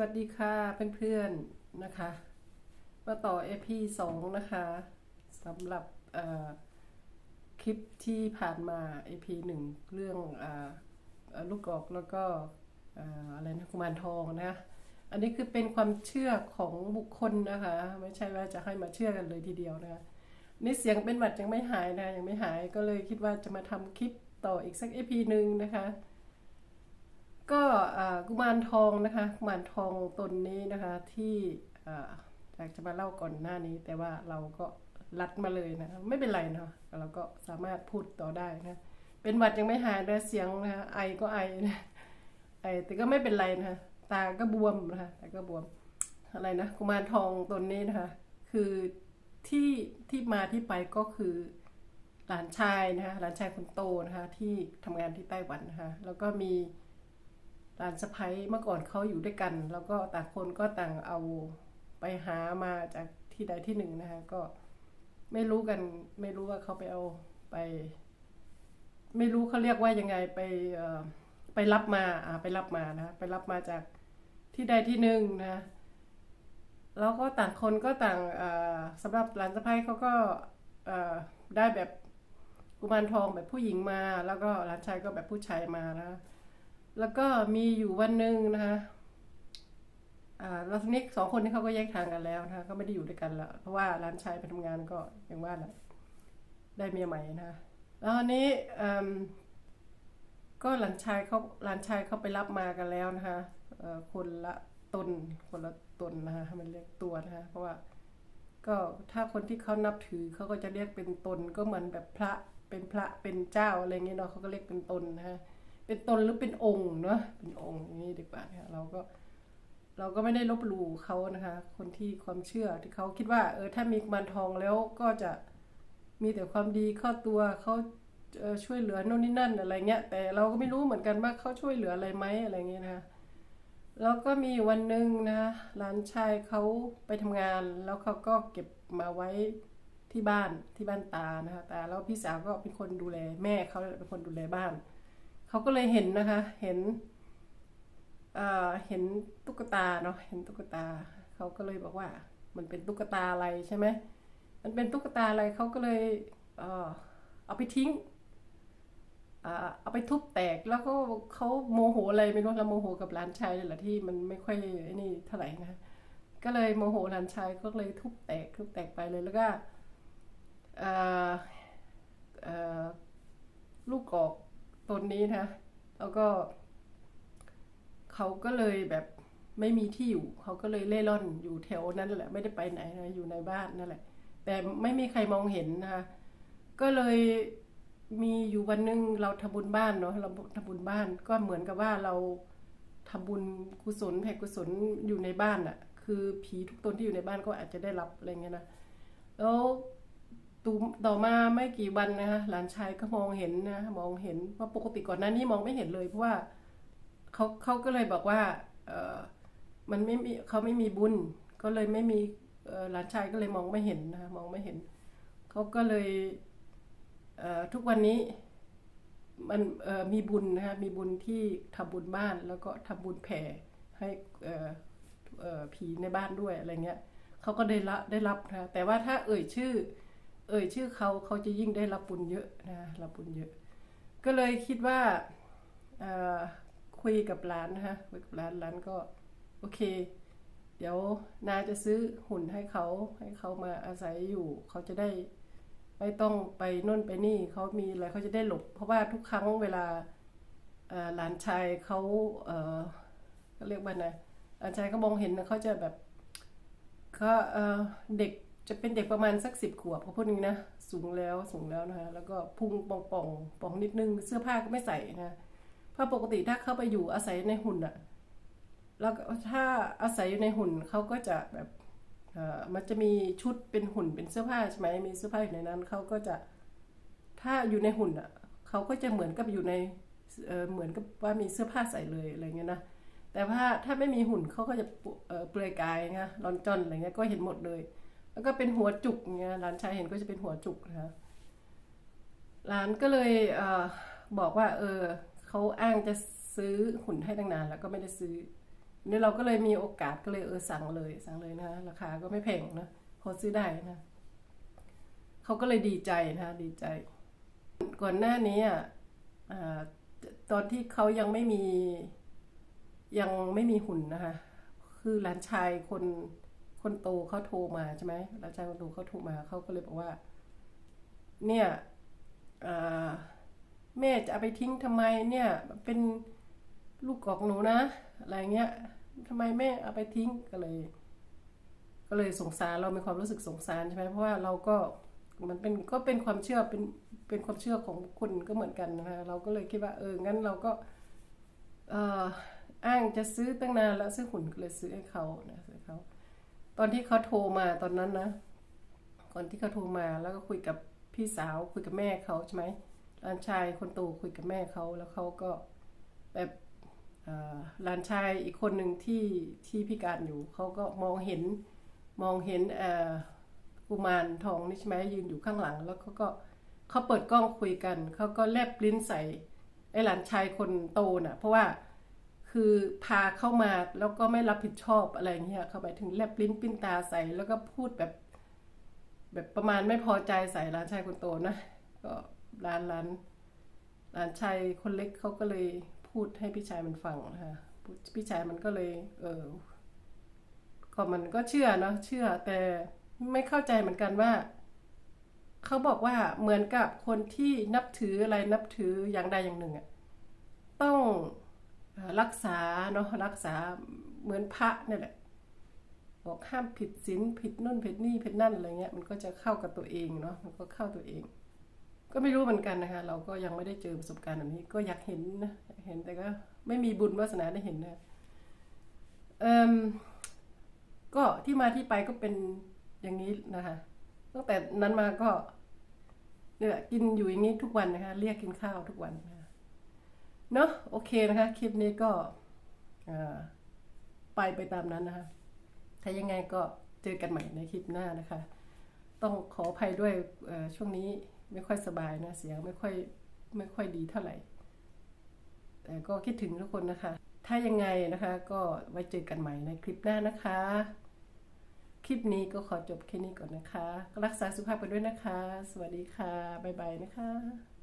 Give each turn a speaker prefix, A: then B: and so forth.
A: วัสดีค่ะเพื่อนๆนะคะ มาต่อ EP 2นะคะสำหรับคลิปที่ผ่านมา EP 1เรื่งเอ่อเอ่อลูกกอกแล้วก็ออะไรนะกุมารทองนะอันนี้คือเป็นความเชื่อของบุคคลนะคะ ไม่ใช่ว่าจะให้มาเชื่อกันเลยทีเดียวนะคะนี่เสียงเป็นหวัดยังไม่หายนะยังไม่หายก็เลยคิดว่าจะมาทำคลิปต่ออีกสัก EP หนึ่งนะคะ ก็กุมารทองนะคะกุมารทองตนนี้นะคะที่อยากจะมาเล่าก่อนหน้านี้ แต่ว่าเราก็รัดมาเลยนะไม่เป็นไรเนาะเราก็สามารถพูดต่อได้นะเป็นหวัดยังไม่หายนะเสียงนะคะไอก็ไอนะไอแต่ก็ไม่เป็นไรนะคะตาก็บวมนะคะตาก็บวมอะไรนะกุมารทองตนนี้นะคะคือที่ที่มาที่ไปก็คือหลานชายนะคะหลานชายคนโตนะคะที่ทำงานที่ไต้หวันนะคะแล้วก็มี หลานสะพ้ยเมื่อก่อนเขาอยู่ด้วยกัน แล้วก็ต่างคนก็ต่างเอาไปหามาจากที่ใดที่หนึ่งนะคะ ก็ไม่รู้กัน ไม่รู้ว่าเขาไปเอาไป ไม่รู้เขาเรียกว่ายังไงไปเอ่อไปรับมาอ่าไปรับมานะไปรับมาจากที่ใดที่หนึ่งนะแล้วก็ต่างคนก็ต่างเอ่อสำหรับหลานสะพ้ยเขาก็เอ่อได้แบบกุมารทองแบบผู้หญิงมา แล้วก็หลานชายก็แบบผู้ชายมานะ แล้วก็มีอยู่วันหนึ่งนะคะอ่าแล้วทีนี้สองคนนี้เขาก็แยกทางกันแล้วนะคะก็ไม่ได้อยู่ด้วยกันแล้วเพราะว่าร้านชายไปทำงานก็อย่างว่าแหละได้เมียใหม่นะคะแล้วนนี้อืมก็หลานชายเขาหลานชายเขาไปรับมากันแล้วนะคะอ่อคนละตนคนละตนนะคะมันเรียกตัวนะคะเพราะว่าก็ถ้าคนที่เขานับถือเขาก็จะเรียกเป็นตนก็เหมือนแบบพระเป็นพระเป็นเจ้าอะไรเงี้ยเนาะเขาก็เรียกเป็นตนนะคะ เป็นตนหรือเป็นองค์เนาะเป็นองค์อย่างนี้ดีกว่าเนี่ยเราก็ เราก็ไม่ได้ลบหลู่เขานะคะ คนที่ความเชื่อที่เขาคิดว่า เออถ้ามีกุมารทองแล้วก็จะมีแต่ความดีเข้าตัวเขาเช่วยเหลือโน่นนี่นั่นอะไรเงี้ย แต่เราก็ไม่รู้เหมือนกันว่าเขาช่วยเหลืออะไรไหมอะไรเงี้ยนะคะแล้วก็มีวันหนึ่งนะหลานชายเขาไปทำงาน แล้วเขาก็เก็บมาไว้ที่บ้านที่บ้านตานะคะตาแล้วพี่สาวก็เป็นคนดูแลแม่เขาเป็นคนดูแลบ้าน เขาก็เลยเห็นนะคะ เห็นเอ่อเห็นตุ๊กตาเนาะ เห็นตุ๊กตา เขาก็เลยบอกว่า มันเป็นตุ๊กตาอะไรใช่ไหม มันเป็นตุ๊กตาอะไรเขาก็เลยเออเอาไปทิ้ง เอาไปทุบแตก แล้วก็เขาโมโหอะไรไม่รู้แล้วโมโหกับหลานชายนี่แหละที่มันไม่ค่อยนี่เท่าไหร่นะ ก็เลยโมโหหลานชายก็เลยทุบแตกทุบแตกไปเลย แล้วก็เอ่อเอ่อลูกกอก ตนนี้นะ แล้วก็ เขาก็เลยแบบไม่มีที่อยู่ เขาก็เลยเล่ร่อนอยู่แถวนั้นแหละ ไม่ได้ไปไหนนะอยู่ในบ้านนั่นแหละ แต่ไม่มีใครมองเห็นนะคะก็เลยมีอยู่วันหนึงเราทำบุญบ้านเนาะเราทำบุญบ้าน ก็เหมือนกับว่าเราทำบุญกุศลแผ่กุศลอยู่ในบ้านอะ่ะ คือผีทุกตนที่อยู่ในบ้านก็อาจจะได้รับอะไรเงี้ยนะแล้ว ตูต่อมาไม่กี่วันนะคะหลานชายก็มองเห็นนะมองเห็นเพราปกติก่อนหน้านี้มองไม่เห็นเลยเพราะว่าเขาเขาก็เลยบอกว่าเออมันไม่มีเขาไม่มีบุญ ก็เลยไม่มีหลานชายก็เลยมองไม่เห็นนะคะมองไม่เห็นเขาก็เลยเออทุกวันนี้มันเออมีบุญนะคะมีบุญที่ทำบุญบ้านแล้วก็ทำบุญแผ่ให้เออเออผีในบ้านด้วยอะไรเงี้ยเขาก็ได้ละได้รับนะแต่ว่าถ้าเอ่ยชื่อ เอ่ยชื่อเขาเขาจะยิ่งได้รับบุญเยอะนะรับบุญเยอะ ก็เลยคิดว่าคุยกับร้านนะคะคุยกับร้านร้านก็โอเค เดี๋ยวนาจะซื้อหุ่นให้เขาให้เขามาอาศัยอยู่เขาจะได้ไม่ต้องไปน่นไปนี่เขามีอะไรเขาจะได้หลบ เพราะว่าทุกครั้งเวลาหลานชายเขาเออก็เรียกว่าไงหลานชายเขามองเห็นเขาจะแบบเขาเด็ก จะเป็นเด็กประมาณสักสิบขวบเขาพูดงนี้นะสูงแล้วสูงแล้วนะคะแล้วก็พุงป่องป่องๆป่องนิดนึงเสื้อผ้าก็ไม่ใส่นะเพราะปกติถ้าเข้าไปอยู่อาศัยในหุ่นอะแล้วถ้าอาศัยอยู่ในหุ่นเขาก็จะแบบเอ่อมันจะมีชุดเป็นหุ่นเป็นเสื้อผ้าใช่ไหมมีเสื้อผ้าอยู่ในนั้นเขาก็จะถ้าอยู่ในหุ่นอะเขาก็จะเหมือนกับอยู่ในเอ่อเหมือนกับว่ามีเสื้อผ้าใส่เลยอะไรเงี้ยนะแต่ว่าถ้าไม่มีหุ่นเขาก็จะเอ่อเปลือยกายนะรอนจอนอะไรเงี้ยก็เห็นหมดเลย แล้วก็เป็นหัวจุกเงี้ยหลานชายเห็นก็จะเป็นหัวจุกนะคะหลานก็เลยเออบอกว่า เออเขาอ้างจะซื้อหุ่นให้ตั้งนานแล้วก็ไม่ได้ซื้อนี่เราก็เลยมีโอกาสก็เลยเออสั่งเลยสั่งเลยนะราคาก็ไม่แพงนะพอซื้อได้นะเขาก็เลยดีใจนะดีใจ ก่อนหน้านี้อะอ่าตอนที่เขายังไม่มียังไม่มีหุ่นนะคะ คือหลานชายคน คนโตเขาโทรมาใช่ไหมหลานชายคนโตเขาโทรมาเขาก็เลยบอกว่า เนี่ยแม่จะเอาไปทิ้งทำไมเนี่ยเป็นลูกกอกหนูนะอะไรเงี้ยทำไมแม่เอาไปทิ้งก็เลย ก็เลยสงสารเรามีความรู้สึกสงสารใช่ไหมเพราะว่าเราก็มันเป็นก็เป็นความเชื่อเป็นเป็นความเชื่อของคนก็เหมือนกันนะคะเราก็เลยคิดว่าเอองั้นเราก็เอ่ออ้างจะซื้อตั้งนานแล้วซื้อหุ่นก็เลยซื้อให้เขานะซื้อให้เขา ตอนที่เขาโทรมาตอนนั้นนะก่อนที่เขาโทรมาแล้วก็คุยกับพี่สาวคุยกับแม่เขาใช่ไหมหลานชายคนโตคุยกับแม่เขาแล้วเขาก็แบบหลานชายอีกคนหนึ่งที่ที่พิการอยู่เขาก็มองเห็นมองเห็นอ่อกุมารทองนี่ใช่ไหมยืนอยู่ข้างหลัง แล้วเขาก็เขาเปิดกล้องคุยกันเขาก็แลบลิ้นใส่ไอ้หลานชายคนโตน่ะ เพราะว่า คือพาเข้ามาแล้วก็ไม่รับผิดชอบอะไรเงี้ยเข้าไปถึงแลบลิ้นปิ้นตาใส่แล้วก็พูดแบบ แบบประมาณไม่พอใจใส่ร้านชายคนโตนะก็ร้านร้านร้านชายคนเล็กเขาก็เลยพูดให้พี่ชายมันฟังนะคะพี่ชายมันก็เลย เออก็มันก็เชื่อเนาะเชื่อ แต่ไม่เข้าใจเหมือนกันว่าเขาบอกว่าเหมือนกับคนที่นับถืออะไรนับถืออย่างใดอย่างหนึ่งอะต้อง รักษาเนาะรักษาเหมือนพระเนี่ยแหละบอกห้ามผิดศีลผิดนู่นผิดนี่ผิดนั่นอะไรเงี้ยมันก็จะเข้ากับตัวเองเนาะมันก็เข้าตัวเอง ก็ไม่รู้เหมือนกันนะคะ เราก็ยังไม่ได้เจอประสบการณ์แบบนี้ ก็อยากเห็นนะเห็นแต่ก็ไม่มีบุญวาสนาได้เห็นนะเอ่มก็ที่มาที่ไปก็เป็นอย่างนี้นะคะตั้งแต่นั้นมาก็เนี่ยกินอยู่อย่างนี้ทุกวันนะคะ เรียกกินข้าวทุกวันนะ เนอะโอเคนะคะ คลิปนี้ก็ไปไปตามนั้นนะคะ ถ้ายังไงก็เจอกันใหม่ในคลิปหน้านะคะ ต้องขออภัยด้วยช่วงนี้ไม่ค่อยสบายนะ เสียงไม่ค่อยไม่ค่อยดีเท่าไหร่ แต่ก็คิดถึงทุกคนนะคะ ถ้ายังไงนะคะก็ไว้เจอกันใหม่ในคลิปหน้านะคะ คลิปนี้ก็ขอจบแค่นี้ก่อนนะคะ รักษาสุขภาพกันด้วยนะคะ สวัสดีค่ะ บ๊ายบายนะคะ